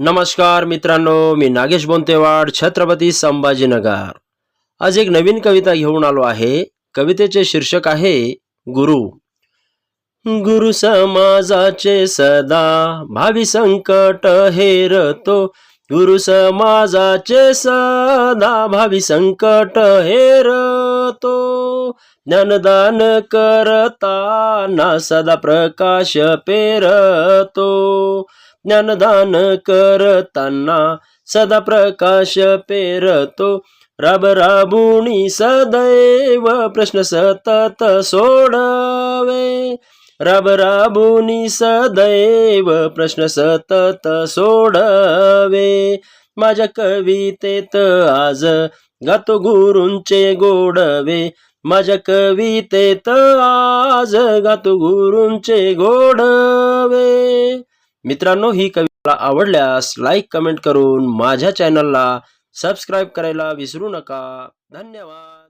नमस्कार मित्रांनो मी नागेश बोंतेवाड छत्रपती संभाजीनगर. आज एक नवीन कविता घेऊन आलो आहे. कवितेचे शीर्षक आहे गुरु. गुरु समाजाचे सदा भावी संकट हेरतो. गुरु समाजाचे सदा भावी संकट हेरतो. ज्ञानदान करताना सदा प्रकाश पेरतो. ज्ञानदान करताना सदा प्रकाश पेरतो. राब राबुणी सदैव प्रश्न सतत सोड रब राबुनी सदैव प्रश्न सतत सोडवे. माझ्या कवितेत आज गातो गुरूंचे गोडवे. माझ्या कवितेत आज गातो गुरूंचे गोडवे. मित्रांनो ही कविता आवडल्यास लाईक कमेंट करून माझ्या चॅनलला सबस्क्राईब करायला विसरू नका. धन्यवाद.